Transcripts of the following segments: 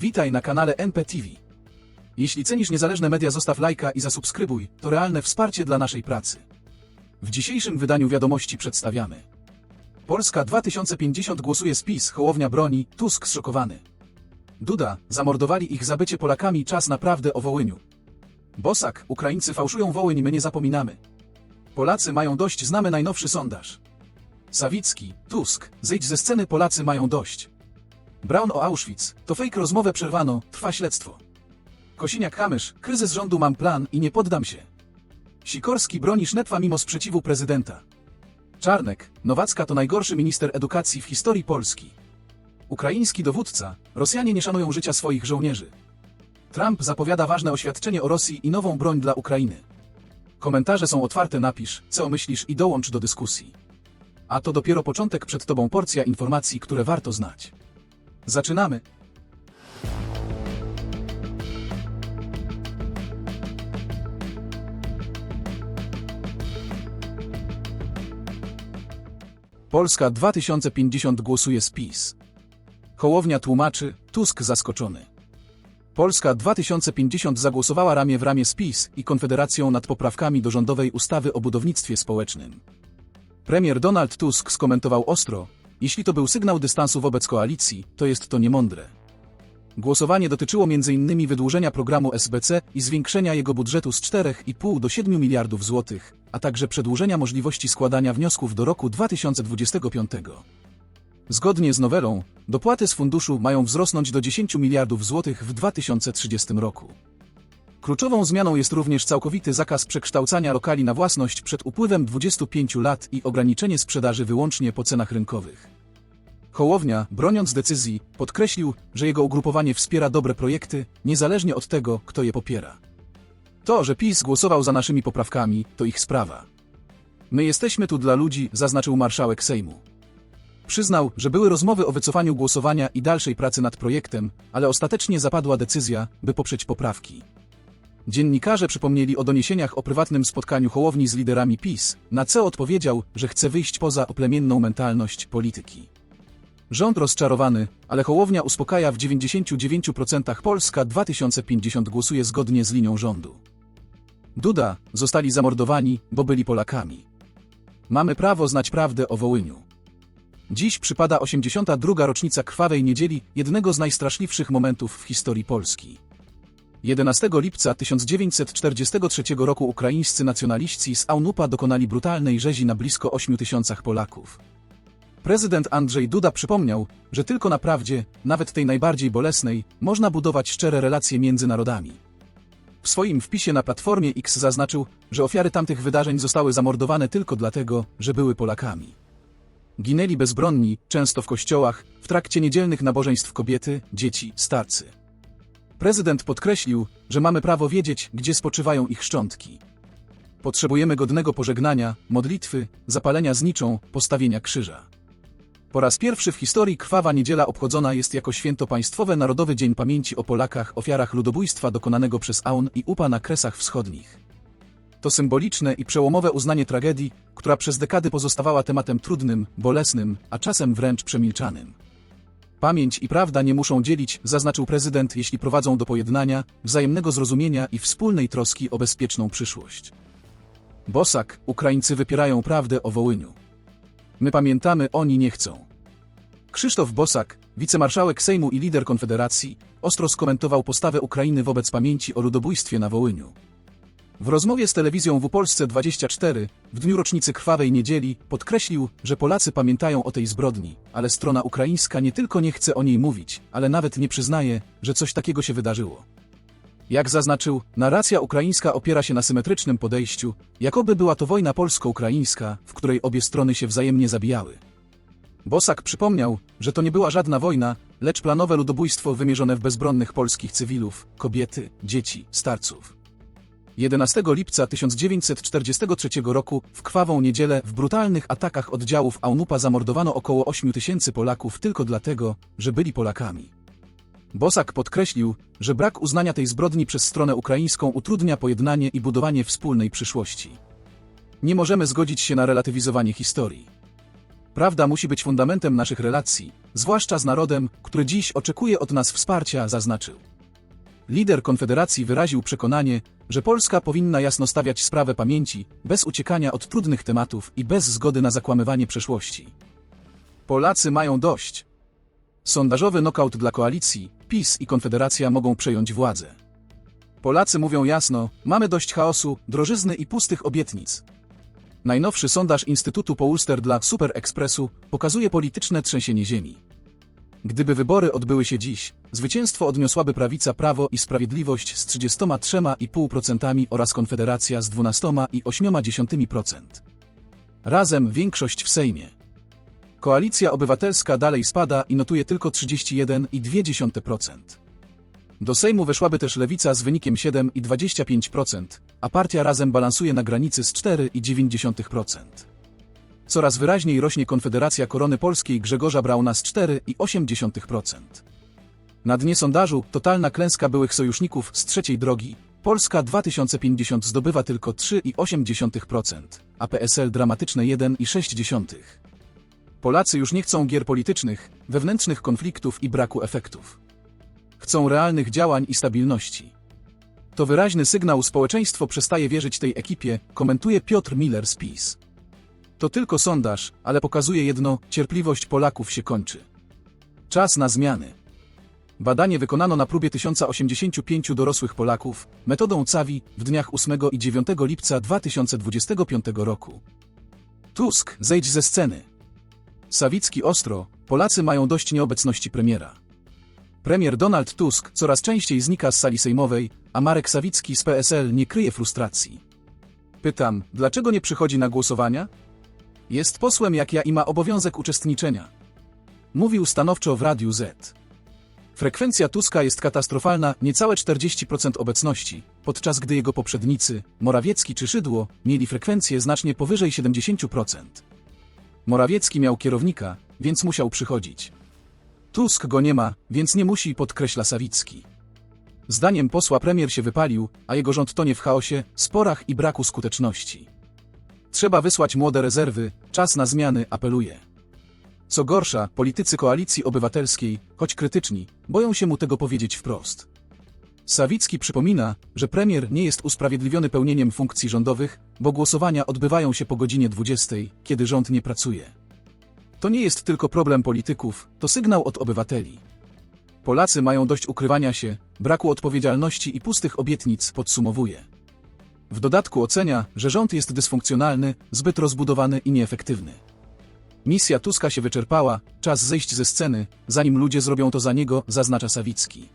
Witaj na kanale NPTV. Jeśli cenisz niezależne media, zostaw lajka i zasubskrybuj. To realne wsparcie dla naszej pracy. W dzisiejszym wydaniu wiadomości przedstawiamy. Polska 2050 głosuje z PiS, Hołownia broni, Tusk zszokowany. Duda, zamordowali ich za bycie Polakami, czas naprawdę o Wołyniu. Bosak, Ukraińcy fałszują Wołyń, my nie zapominamy. Polacy mają dość, znamy najnowszy sondaż. Sawicki, Tusk, zejdź ze sceny, Polacy mają dość. Brown o Auschwitz, to fake rozmowę przerwano, trwa śledztwo. Kosiniak-Kamysz, kryzys rządu mam plan i nie poddam się. Sikorski broni Sznetwa mimo sprzeciwu prezydenta. Czarnek, Nowacka to najgorszy minister edukacji w historii Polski. Ukraiński dowódca, Rosjanie nie szanują życia swoich żołnierzy. Trump zapowiada ważne oświadczenie o Rosji i nową broń dla Ukrainy. Komentarze są otwarte, napisz, co myślisz i dołącz do dyskusji. A to dopiero początek przed tobą porcja informacji, które warto znać. Zaczynamy. Polska 2050 głosuje z PiS. Hołownia tłumaczy, Tusk zaskoczony. Polska 2050 zagłosowała ramię w ramię z PiS i Konfederacją nad poprawkami do rządowej ustawy o budownictwie społecznym. Premier Donald Tusk skomentował ostro, jeśli to był sygnał dystansu wobec koalicji, to jest to niemądre. Głosowanie dotyczyło m.in. wydłużenia programu SBC i zwiększenia jego budżetu z 4,5 do 7 miliardów złotych, a także przedłużenia możliwości składania wniosków do roku 2025. Zgodnie z nowelą, dopłaty z funduszu mają wzrosnąć do 10 miliardów złotych w 2030 roku. Kluczową zmianą jest również całkowity zakaz przekształcania lokali na własność przed upływem 25 lat i ograniczenie sprzedaży wyłącznie po cenach rynkowych. Hołownia, broniąc decyzji, podkreślił, że jego ugrupowanie wspiera dobre projekty, niezależnie od tego, kto je popiera. To, że PiS głosował za naszymi poprawkami, to ich sprawa. My jesteśmy tu dla ludzi, zaznaczył marszałek Sejmu. Przyznał, że były rozmowy o wycofaniu głosowania i dalszej pracy nad projektem, ale ostatecznie zapadła decyzja, by poprzeć poprawki. Dziennikarze przypomnieli o doniesieniach o prywatnym spotkaniu Hołowni z liderami PiS, na co odpowiedział, że chce wyjść poza oplemienną mentalność polityki. Rząd rozczarowany, ale Hołownia uspokaja w 99% Polska 2050 głosuje zgodnie z linią rządu. Duda, zostali zamordowani, bo byli Polakami. Mamy prawo znać prawdę o Wołyniu. Dziś przypada 82. rocznica krwawej niedzieli, jednego z najstraszliwszych momentów w historii Polski. 11 lipca 1943 roku ukraińscy nacjonaliści z Aunupa dokonali brutalnej rzezi na blisko 8 tysiącach Polaków. Prezydent Andrzej Duda przypomniał, że tylko na prawdzie, nawet tej najbardziej bolesnej, można budować szczere relacje między narodami. W swoim wpisie na Platformie X zaznaczył, że ofiary tamtych wydarzeń zostały zamordowane tylko dlatego, że były Polakami. Ginęli bezbronni, często w kościołach, w trakcie niedzielnych nabożeństw kobiety, dzieci, starcy. Prezydent podkreślił, że mamy prawo wiedzieć, gdzie spoczywają ich szczątki. Potrzebujemy godnego pożegnania, modlitwy, zapalenia zniczą, postawienia krzyża. Po raz pierwszy w historii krwawa niedziela obchodzona jest jako święto państwowe Narodowy Dzień Pamięci o Polakach, ofiarach ludobójstwa dokonanego przez AUN i UPA na Kresach Wschodnich. To symboliczne i przełomowe uznanie tragedii, która przez dekady pozostawała tematem trudnym, bolesnym, a czasem wręcz przemilczanym. Pamięć i prawda nie muszą dzielić, zaznaczył prezydent, jeśli prowadzą do pojednania, wzajemnego zrozumienia i wspólnej troski o bezpieczną przyszłość. Bosak, Ukraińcy wypierają prawdę o Wołyniu. My pamiętamy, oni nie chcą. Krzysztof Bosak, wicemarszałek Sejmu i lider Konfederacji, ostro skomentował postawę Ukrainy wobec pamięci o ludobójstwie na Wołyniu. W rozmowie z telewizją w Polsce 24, w dniu rocznicy krwawej niedzieli, podkreślił, że Polacy pamiętają o tej zbrodni, ale strona ukraińska nie tylko nie chce o niej mówić, ale nawet nie przyznaje, że coś takiego się wydarzyło. Jak zaznaczył, narracja ukraińska opiera się na symetrycznym podejściu, jakoby była to wojna polsko-ukraińska, w której obie strony się wzajemnie zabijały. Bosak przypomniał, że to nie była żadna wojna, lecz planowe ludobójstwo wymierzone w bezbronnych polskich cywilów, kobiety, dzieci, starców. 11 lipca 1943 roku w krwawą niedzielę w brutalnych atakach oddziałów AUNUPA zamordowano około 8 tysięcy Polaków tylko dlatego, że byli Polakami. Bosak podkreślił, że brak uznania tej zbrodni przez stronę ukraińską utrudnia pojednanie i budowanie wspólnej przyszłości. Nie możemy zgodzić się na relatywizowanie historii. Prawda musi być fundamentem naszych relacji, zwłaszcza z narodem, który dziś oczekuje od nas wsparcia, zaznaczył. Lider Konfederacji wyraził przekonanie, że Polska powinna jasno stawiać sprawę pamięci, bez uciekania od trudnych tematów i bez zgody na zakłamywanie przeszłości. Polacy mają dość. Sondażowy nokaut dla koalicji, PiS i Konfederacja mogą przejąć władzę. Polacy mówią jasno, mamy dość chaosu, drożyzny i pustych obietnic. Najnowszy sondaż Instytutu Poulster dla Super Expressu pokazuje polityczne trzęsienie ziemi. Gdyby wybory odbyły się dziś, zwycięstwo odniosłaby prawica Prawo i Sprawiedliwość z 33,5% oraz Konfederacja z 12,8%. Razem większość w Sejmie. Koalicja Obywatelska dalej spada i notuje tylko 31,2%. Do Sejmu weszłaby też Lewica z wynikiem 7,25%, a partia Razem balansuje na granicy z 4,9%. Coraz wyraźniej rośnie Konfederacja Korony Polskiej Grzegorza Brauna z 4,8%. Na dnie sondażu totalna klęska byłych sojuszników z trzeciej drogi. Polska 2050 zdobywa tylko 3,8%, a PSL dramatyczne 1,6%. Polacy już nie chcą gier politycznych, wewnętrznych konfliktów i braku efektów. Chcą realnych działań i stabilności. To wyraźny sygnał społeczeństwo przestaje wierzyć tej ekipie, komentuje Piotr Miller z PiS. To tylko sondaż, ale pokazuje jedno, cierpliwość Polaków się kończy. Czas na zmiany. Badanie wykonano na próbie 1085 dorosłych Polaków, metodą CAWI w dniach 8 i 9 lipca 2025 roku. Tusk, zejdź ze sceny. Sawicki ostro, Polacy mają dość nieobecności premiera. Premier Donald Tusk coraz częściej znika z sali sejmowej, a Marek Sawicki z PSL nie kryje frustracji. Pytam, dlaczego nie przychodzi na głosowania? Jest posłem jak ja i ma obowiązek uczestniczenia. Mówił stanowczo w Radiu Z. Frekwencja Tuska jest katastrofalna, niecałe 40% obecności, podczas gdy jego poprzednicy, Morawiecki czy Szydło, mieli frekwencję znacznie powyżej 70%. Morawiecki miał kierownika, więc musiał przychodzić. Tusk go nie ma, więc nie musi, podkreśla Sawicki. Zdaniem posła premier się wypalił, a jego rząd tonie w chaosie, sporach i braku skuteczności. Trzeba wysłać młode rezerwy, czas na zmiany, apeluje. Co gorsza, politycy koalicji obywatelskiej, choć krytyczni, boją się mu tego powiedzieć wprost. Sawicki przypomina, że premier nie jest usprawiedliwiony pełnieniem funkcji rządowych, bo głosowania odbywają się po godzinie 20, kiedy rząd nie pracuje. To nie jest tylko problem polityków, to sygnał od obywateli. Polacy mają dość ukrywania się, braku odpowiedzialności i pustych obietnic, podsumowuje. W dodatku ocenia, że rząd jest dysfunkcjonalny, zbyt rozbudowany i nieefektywny. Misja Tuska się wyczerpała, czas zejść ze sceny, zanim ludzie zrobią to za niego, zaznacza Sawicki.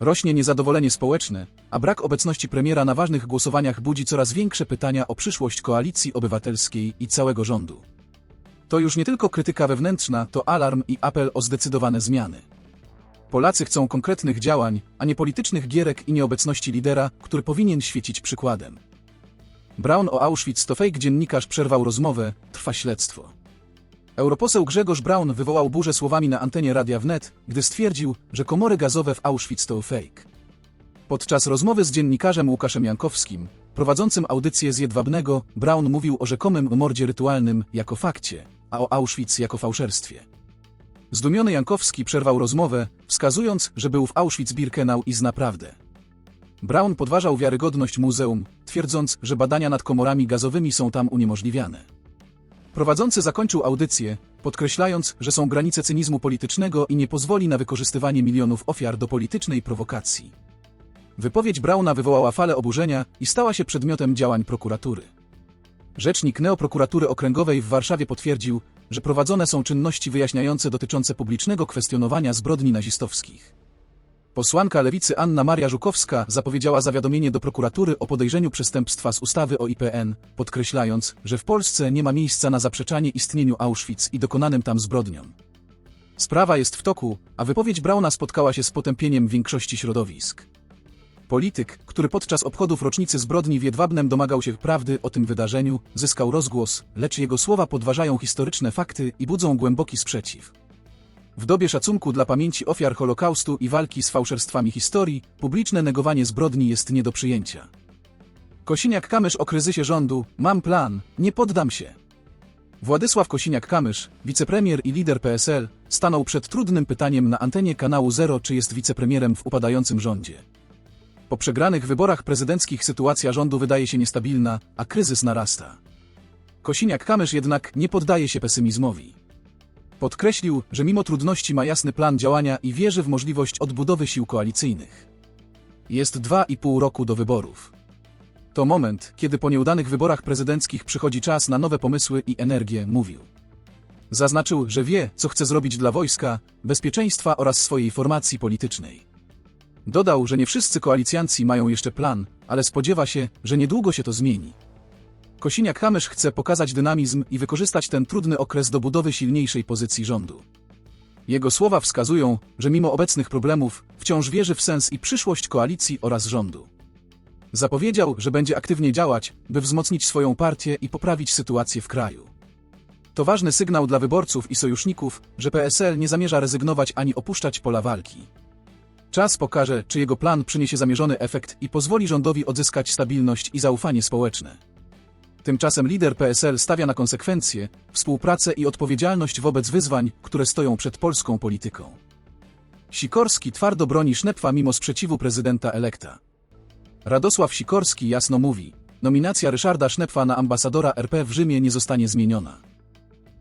Rośnie niezadowolenie społeczne, a brak obecności premiera na ważnych głosowaniach budzi coraz większe pytania o przyszłość koalicji obywatelskiej i całego rządu. To już nie tylko krytyka wewnętrzna, to alarm i apel o zdecydowane zmiany. Polacy chcą konkretnych działań, a nie politycznych gierek i nieobecności lidera, który powinien świecić przykładem. Braun o Auschwitz to fake dziennikarz przerwał rozmowę, trwa śledztwo. Europoseł Grzegorz Braun wywołał burzę słowami na antenie Radia Wnet, gdy stwierdził, że komory gazowe w Auschwitz to fake. Podczas rozmowy z dziennikarzem Łukaszem Jankowskim, prowadzącym audycję z Jedwabnego, Braun mówił o rzekomym mordzie rytualnym jako fakcie, a o Auschwitz jako fałszerstwie. Zdumiony Jankowski przerwał rozmowę, wskazując, że był w Auschwitz-Birkenau i zna prawdę. Braun podważał wiarygodność muzeum, twierdząc, że badania nad komorami gazowymi są tam uniemożliwiane. Prowadzący zakończył audycję, podkreślając, że są granice cynizmu politycznego i nie pozwoli na wykorzystywanie milionów ofiar do politycznej prowokacji. Wypowiedź Brauna wywołała falę oburzenia i stała się przedmiotem działań prokuratury. Rzecznik Neoprokuratury Okręgowej w Warszawie potwierdził, że prowadzone są czynności wyjaśniające dotyczące publicznego kwestionowania zbrodni nazistowskich. Posłanka lewicy Anna Maria Żukowska zapowiedziała zawiadomienie do prokuratury o podejrzeniu przestępstwa z ustawy o IPN, podkreślając, że w Polsce nie ma miejsca na zaprzeczanie istnieniu Auschwitz i dokonanym tam zbrodniom. Sprawa jest w toku, a wypowiedź Brauna spotkała się z potępieniem większości środowisk. Polityk, który podczas obchodów rocznicy zbrodni w Jedwabnem domagał się prawdy o tym wydarzeniu, zyskał rozgłos, lecz jego słowa podważają historyczne fakty i budzą głęboki sprzeciw. W dobie szacunku dla pamięci ofiar Holokaustu i walki z fałszerstwami historii, publiczne negowanie zbrodni jest nie do przyjęcia. Kosiniak-Kamysz o kryzysie rządu, mam plan, nie poddam się. Władysław Kosiniak-Kamysz, wicepremier i lider PSL, stanął przed trudnym pytaniem na antenie kanału Zero, czy jest wicepremierem w upadającym rządzie. Po przegranych wyborach prezydenckich sytuacja rządu wydaje się niestabilna, a kryzys narasta. Kosiniak-Kamysz jednak nie poddaje się pesymizmowi. Podkreślił, że mimo trudności ma jasny plan działania i wierzy w możliwość odbudowy sił koalicyjnych. Jest dwa i pół roku do wyborów. To moment, kiedy po nieudanych wyborach prezydenckich przychodzi czas na nowe pomysły i energię, mówił. Zaznaczył, że wie, co chce zrobić dla wojska, bezpieczeństwa oraz swojej formacji politycznej. Dodał, że nie wszyscy koalicjanci mają jeszcze plan, ale spodziewa się, że niedługo się to zmieni. Kosiniak-Kamysz chce pokazać dynamizm i wykorzystać ten trudny okres do budowy silniejszej pozycji rządu. Jego słowa wskazują, że mimo obecnych problemów wciąż wierzy w sens i przyszłość koalicji oraz rządu. Zapowiedział, że będzie aktywnie działać, by wzmocnić swoją partię i poprawić sytuację w kraju. To ważny sygnał dla wyborców i sojuszników, że PSL nie zamierza rezygnować ani opuszczać pola walki. Czas pokaże, czy jego plan przyniesie zamierzony efekt i pozwoli rządowi odzyskać stabilność i zaufanie społeczne. Tymczasem lider PSL stawia na konsekwencje, współpracę i odpowiedzialność wobec wyzwań, które stoją przed polską polityką. Sikorski twardo broni Sznepfa mimo sprzeciwu prezydenta elekta. Radosław Sikorski jasno mówi, nominacja Ryszarda Sznepfa na ambasadora RP w Rzymie nie zostanie zmieniona.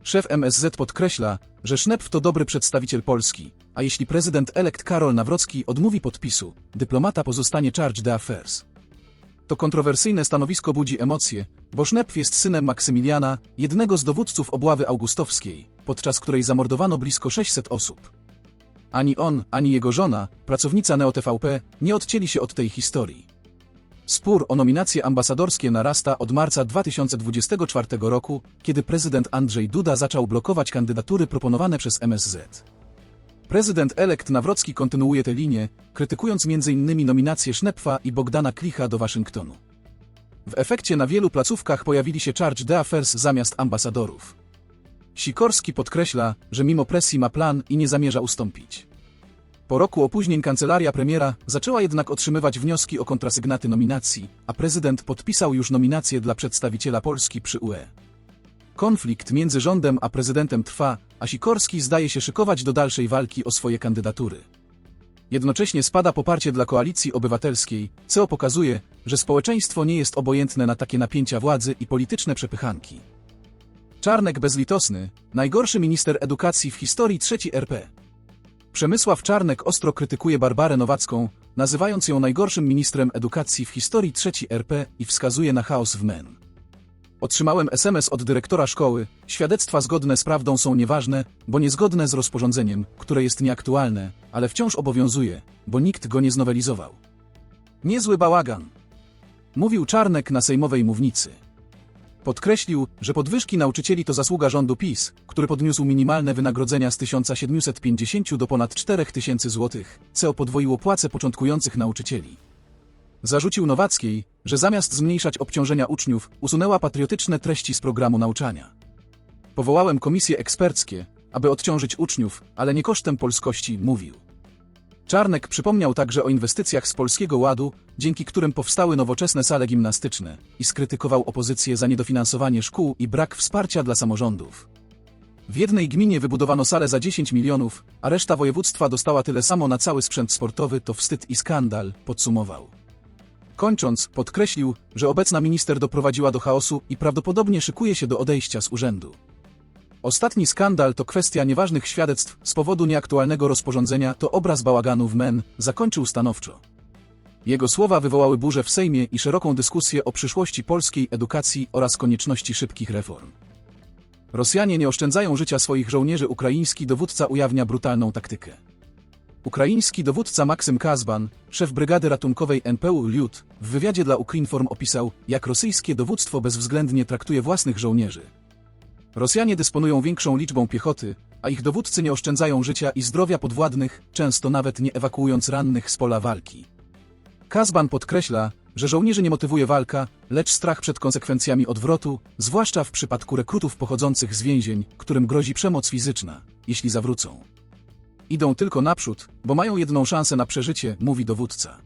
Szef MSZ podkreśla, że Sznepf to dobry przedstawiciel Polski, a jeśli prezydent elekt Karol Nawrocki odmówi podpisu, dyplomata pozostanie charge d'affaires. To kontrowersyjne stanowisko budzi emocje, bo Sznepf jest synem Maksymiliana, jednego z dowódców obławy augustowskiej, podczas której zamordowano blisko 600 osób. Ani on, ani jego żona, pracownica NeoTVP, nie odcięli się od tej historii. Spór o nominacje ambasadorskie narasta od marca 2024 roku, kiedy prezydent Andrzej Duda zaczął blokować kandydatury proponowane przez MSZ. Prezydent elekt Nawrocki kontynuuje tę linię, krytykując m.in. nominację Sznepfa i Bogdana Klicha do Waszyngtonu. W efekcie na wielu placówkach pojawili się charge d'affaires zamiast ambasadorów. Sikorski podkreśla, że mimo presji ma plan i nie zamierza ustąpić. Po roku opóźnień kancelaria premiera zaczęła jednak otrzymywać wnioski o kontrasygnaty nominacji, a prezydent podpisał już nominację dla przedstawiciela Polski przy UE. Konflikt między rządem a prezydentem trwa, a Sikorski zdaje się szykować do dalszej walki o swoje kandydatury. Jednocześnie spada poparcie dla koalicji obywatelskiej, co pokazuje, że społeczeństwo nie jest obojętne na takie napięcia władzy i polityczne przepychanki. Czarnek bezlitosny, najgorszy minister edukacji w historii III RP. Przemysław Czarnek ostro krytykuje Barbarę Nowacką, nazywając ją najgorszym ministrem edukacji w historii III RP i wskazuje na chaos w MEN. Otrzymałem SMS od dyrektora szkoły. Świadectwa zgodne z prawdą są nieważne, bo niezgodne z rozporządzeniem, które jest nieaktualne, ale wciąż obowiązuje, bo nikt go nie znowelizował. Niezły bałagan. Mówił Czarnek na sejmowej mównicy. Podkreślił, że podwyżki nauczycieli to zasługa rządu PiS, który podniósł minimalne wynagrodzenia z 1750 do ponad 4000 zł, co podwoiło płace początkujących nauczycieli. Zarzucił Nowackiej, że zamiast zmniejszać obciążenia uczniów, usunęła patriotyczne treści z programu nauczania. Powołałem komisje eksperckie, aby odciążyć uczniów, ale nie kosztem polskości, mówił. Czarnek przypomniał także o inwestycjach z Polskiego Ładu, dzięki którym powstały nowoczesne sale gimnastyczne i skrytykował opozycję za niedofinansowanie szkół i brak wsparcia dla samorządów. W jednej gminie wybudowano salę za 10 milionów, a reszta województwa dostała tyle samo na cały sprzęt sportowy, to wstyd i skandal, podsumował. Kończąc, podkreślił, że obecna minister doprowadziła do chaosu i prawdopodobnie szykuje się do odejścia z urzędu. Ostatni skandal to kwestia nieważnych świadectw z powodu nieaktualnego rozporządzenia to obraz bałaganu w MEN, zakończył stanowczo. Jego słowa wywołały burzę w Sejmie i szeroką dyskusję o przyszłości polskiej edukacji oraz konieczności szybkich reform. Rosjanie nie oszczędzają życia swoich żołnierzy, ukraiński dowódca ujawnia brutalną taktykę. Ukraiński dowódca Maksym Kazban, szef brygady ratunkowej NPU Liud, w wywiadzie dla Ukrinform opisał, jak rosyjskie dowództwo bezwzględnie traktuje własnych żołnierzy. Rosjanie dysponują większą liczbą piechoty, a ich dowódcy nie oszczędzają życia i zdrowia podwładnych, często nawet nie ewakuując rannych z pola walki. Kazban podkreśla, że żołnierzy nie motywuje walka, lecz strach przed konsekwencjami odwrotu, zwłaszcza w przypadku rekrutów pochodzących z więzień, którym grozi przemoc fizyczna, jeśli zawrócą. Idą tylko naprzód, bo mają jedną szansę na przeżycie, mówi dowódca.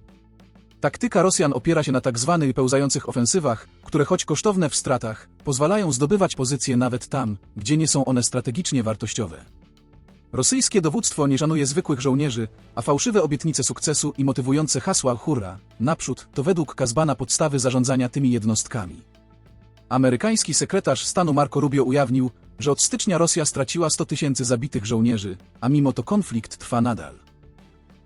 Taktyka Rosjan opiera się na tak zwanych pełzających ofensywach, które choć kosztowne w stratach, pozwalają zdobywać pozycje nawet tam, gdzie nie są one strategicznie wartościowe. Rosyjskie dowództwo nie szanuje zwykłych żołnierzy, a fałszywe obietnice sukcesu i motywujące hasła hurra, naprzód, to według Kazbana podstawy zarządzania tymi jednostkami. Amerykański sekretarz stanu Marco Rubio ujawnił, że od stycznia Rosja straciła 100 tysięcy zabitych żołnierzy, a mimo to konflikt trwa nadal.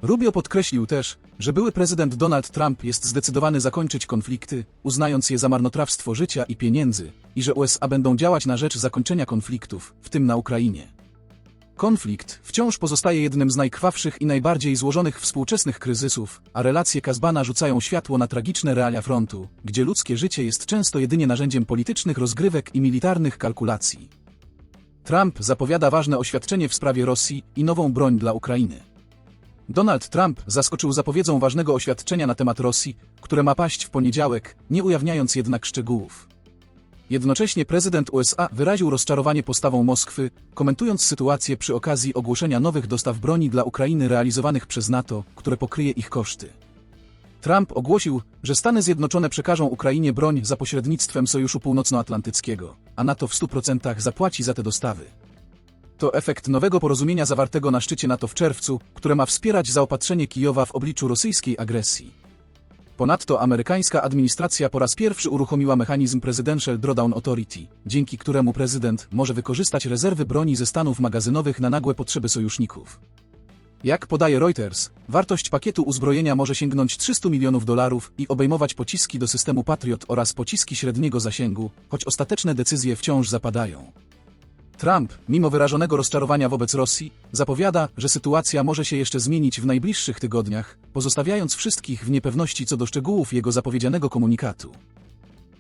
Rubio podkreślił też, że były prezydent Donald Trump jest zdecydowany zakończyć konflikty, uznając je za marnotrawstwo życia i pieniędzy, i że USA będą działać na rzecz zakończenia konfliktów, w tym na Ukrainie. Konflikt wciąż pozostaje jednym z najkrwawszych i najbardziej złożonych współczesnych kryzysów, a relacje Kazbana rzucają światło na tragiczne realia frontu, gdzie ludzkie życie jest często jedynie narzędziem politycznych rozgrywek i militarnych kalkulacji. Trump zapowiada ważne oświadczenie w sprawie Rosji i nową broń dla Ukrainy. Donald Trump zaskoczył zapowiedzią ważnego oświadczenia na temat Rosji, które ma paść w poniedziałek, nie ujawniając jednak szczegółów. Jednocześnie prezydent USA wyraził rozczarowanie postawą Moskwy, komentując sytuację przy okazji ogłoszenia nowych dostaw broni dla Ukrainy realizowanych przez NATO, które pokryje ich koszty. Trump ogłosił, że Stany Zjednoczone przekażą Ukrainie broń za pośrednictwem Sojuszu Północnoatlantyckiego, a NATO w 100% zapłaci za te dostawy. To efekt nowego porozumienia zawartego na szczycie NATO w czerwcu, które ma wspierać zaopatrzenie Kijowa w obliczu rosyjskiej agresji. Ponadto amerykańska administracja po raz pierwszy uruchomiła mechanizm Presidential Drawdown Authority, dzięki któremu prezydent może wykorzystać rezerwy broni ze stanów magazynowych na nagłe potrzeby sojuszników. Jak podaje Reuters, wartość pakietu uzbrojenia może sięgnąć 300 milionów dolarów i obejmować pociski do systemu Patriot oraz pociski średniego zasięgu, choć ostateczne decyzje wciąż zapadają. Trump, mimo wyrażonego rozczarowania wobec Rosji, zapowiada, że sytuacja może się jeszcze zmienić w najbliższych tygodniach, pozostawiając wszystkich w niepewności co do szczegółów jego zapowiedzianego komunikatu.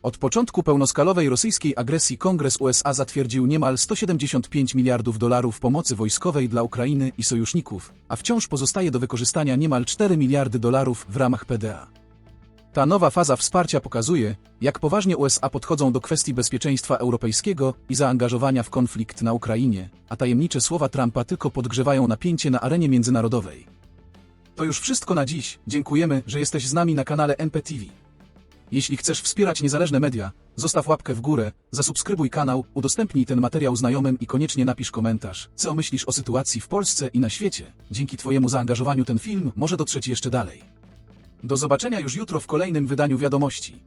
Od początku pełnoskalowej rosyjskiej agresji Kongres USA zatwierdził niemal 175 miliardów dolarów pomocy wojskowej dla Ukrainy i sojuszników, a wciąż pozostaje do wykorzystania niemal 4 miliardy dolarów w ramach PDA. Ta nowa faza wsparcia pokazuje, jak poważnie USA podchodzą do kwestii bezpieczeństwa europejskiego i zaangażowania w konflikt na Ukrainie, a tajemnicze słowa Trumpa tylko podgrzewają napięcie na arenie międzynarodowej. To już wszystko na dziś, dziękujemy, że jesteś z nami na kanale NPTV. Jeśli chcesz wspierać niezależne media, zostaw łapkę w górę, zasubskrybuj kanał, udostępnij ten materiał znajomym i koniecznie napisz komentarz, co myślisz o sytuacji w Polsce i na świecie. Dzięki Twojemu zaangażowaniu ten film może dotrzeć jeszcze dalej. Do zobaczenia już jutro w kolejnym wydaniu wiadomości.